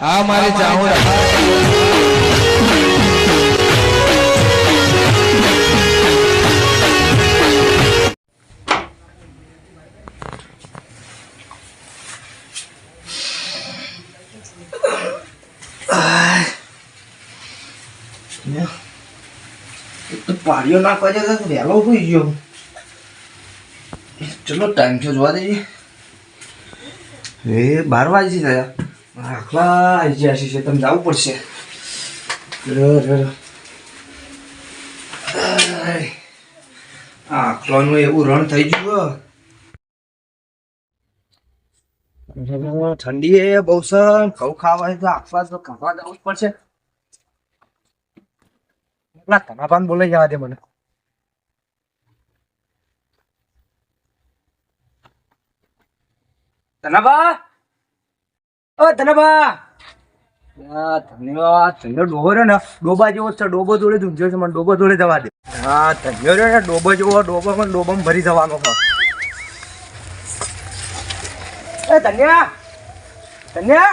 આ મારે ચાહુડા પાડ્યો ના જાય તો વહેલો હોઈ ગયો. ચલો ટાઈમ છે જોવા દેજે. એ બાર વાગી થયા. આખલા આવી ગયા છે તમે જવું પડશે. આખલાનું એવું રણ થઈ ગયું ઠંડી બહુ છે ખાવા તો આખવા તો ખાવા જવું જ પડશે. પેલા ધનાભાન બોલાઈ જવા દે મને. ધનાભા ઓ ધનાભા. ધન્યવાદ ધન્યો ડોબો રહ્યો ને. ડોબા જેવો છે ડોબો જોડે ઊંઝ્યો છે મને ડોબો જોડે જવા દે. હા ધન્યો રહ્યો ને ડોબો જેવો ડોબો પણ ડોબામાં ભરી જવાનો છે. એ ધન્યા. ધન્યા.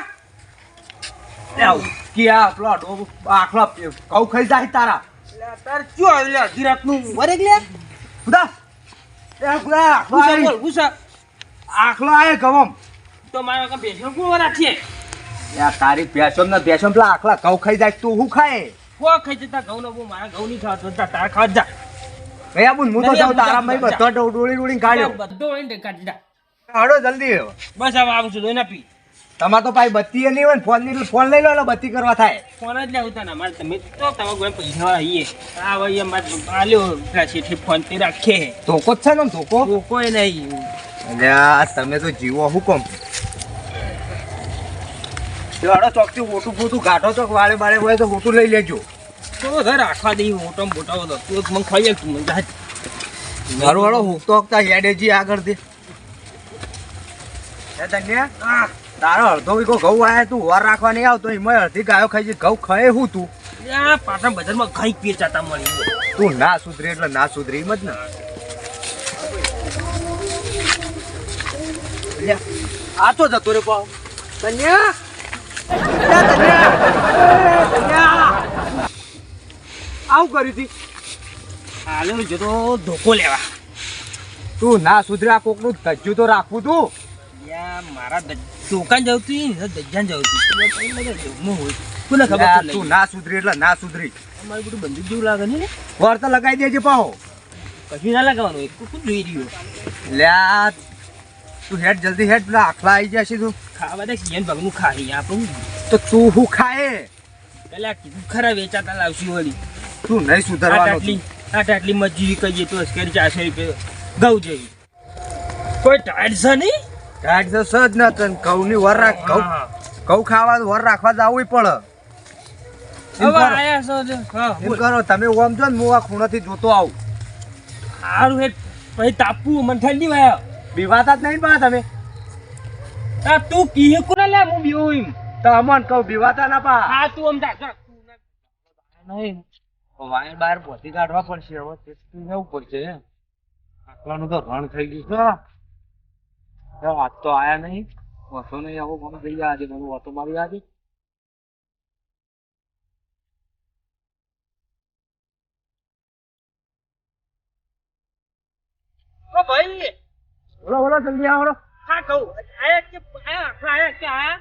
લે આવ. કે આ પેલો ડોબો આખલા કઉ ખાઈ જાય તારા. તાર ક્યો આવી લે અડધી રાતનું વરે લે. ખુદા. એ ખુદા આખલો. આખલો આય ગવમ તો મારા કામ બેસણ કોણ રાખીએ યાર તારી ભેંસો ને ભેંસો પેલા આખલા ઘઉં ખાઈ જાય તું શું ખાય? કો ખાઈ જતા? ઘઉં નો મારા ઘઉં નહીં તાર ખાવા જા ગયા બુન હું તો જાઉં તારા ભાઈ. બધો. ડોળી ડોળી કાઢ્યો બધો હોય કાઢી જા હાડો જલ્દી. બસ હવે આવું છું લોહી ના પી. તમારે તો પાછી બત્તી નહીં હોય ને ફોનની ફોન લઈ લો એટલે બત્તી કરવા થાય. ફોન જ લેવું તાને અમારે. તમે તો તમે કોઈ પૈસા આવીએ આ ભાઈ અમારે આલ્યો પેલા ફોન તે રાખે. ધોકો જ છે ને ધોકો? ધોકો નહીં. અલ્યા તમે તો જીવો હુકમ હાડો ચોકથી મોટું ફોટું ગાંઠો ચોક વાળે બાળે હોય તો મોટું લઈ લેજો. તો ઘર રાખવા દઈ મોટો મોટો હતો તું મને ખાઈ જાય તું મને જા. મારું હાડો હોકતો હકતા હેડેજી આગળ દે તારો અડધો વીઘો ઘઉં આયા તું વાર રાખવા નહીં આવતો એમાં અડધી ગાયો ખાઈ છે ઘઉં ખાય હું તું? પાટણ બજારમાં ઘઈ પીએ ચાતા મળી તું ના સુધરે એટલે ના સુધરે એમ જ ને. આ તો જતો રે પાવ કન્યા અલ્યા, કન્યા! એ, કન્યા! આવું હતી તી જો તો ધોકો લેવા. તું ના સુધરે કોકનું ધજ્જું તો રાખવું તું. મારા દુકાન જવતી ને દજ્જાન જવતી હું કોને ખબર તું ના સુધરી એટલે ના સુધરી. અમારું બધું બંદૂક જેવું લાગે ને? વર તો દેજે પાહો. કશું ના લગાવવાનું એક કુકું જોઈ રહ્યો લ્યા તું હેડ જલ્દી હેડ પેલા આખલા આવી જશે તું. ખાવા દે કેન ભાગનું ખાઈ આપણું તો તું હું ખાય પેલા કીધું ખરા વેચાતા લાવશું વળી. તું નહીં સુધારવાનો આટલી આટલી મજૂરી કહીએ તો અસ્કરી ચારસો રૂપિયા ઘઉં જેવી. કોઈ ટાઈટ છે નહીં? ટાઈટ તો સજ ન તન ઘઉંની વર રાખ ઘઉં. ઘઉં ખાવા વર રાખવા જાવું પડે. હવે આયા છો હા, કરો તમે ઓમ જો ને હું આ ખૂણાથી જોતો આવું. હારું હે પછી તાપવું મને ઠંડી વાય. બીવાતા જ નહીં બા તમે. આ તું કીહે કોને લે હું બીવો એમ. તો અમન કહું બીવાતા ના પા હા તું જા. નહીં. વાયર બાર પોતી કાઢવા પડશે હવે. ટેસ્ટિંગ જવું પડશે. આટલાનું તો રણ થઈ ગયું છે. વાત તો આયા નહીં. વસો નહીં આવો મને થઈ ગયા આજે મને વસો મારી આજે. ભાઈ! બોલો બોલો જલ્દી આવો હા કહું. આયા કે આયા આખા આયા કે આયા?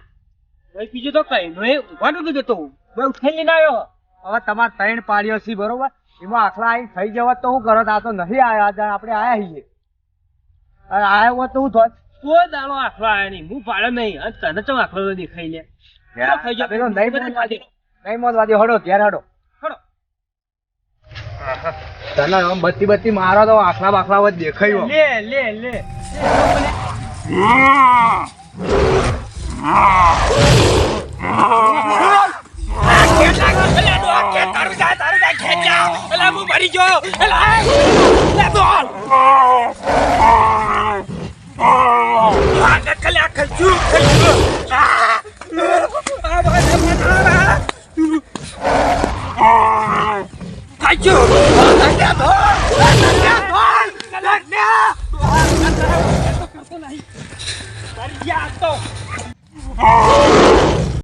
ભાઈ બીજું તો કઈ નહીં. ઊંઘવાનું કીધું તું બહુ ઉઠાઈ લઈને આવ્યો. હવે તમારે ત્રણ પાડ્યો છે બરોબર? એમાં આખલા આવીને થઈ જવા તો હું કરો? આ તો નહીં આવ્યા આપણે આયા છીએ. આવ્યો હોત તો હું થોત કોઈ નહીં. હું પાડ્યો નહીં. તને તો આખલો દેખાઈ હડો ઘેર હડો. હડો. તને આમ બત્તી મારો તો આખલા બાખલા વધ દેખાયો કરી ગયો લે બોલ આ નકલા ખર્ચુ ખર્ચુ આ બાજે મનારા ખર્ચુ નકલા બોલ નકલા બોલ નકલા બોલ નકલા તો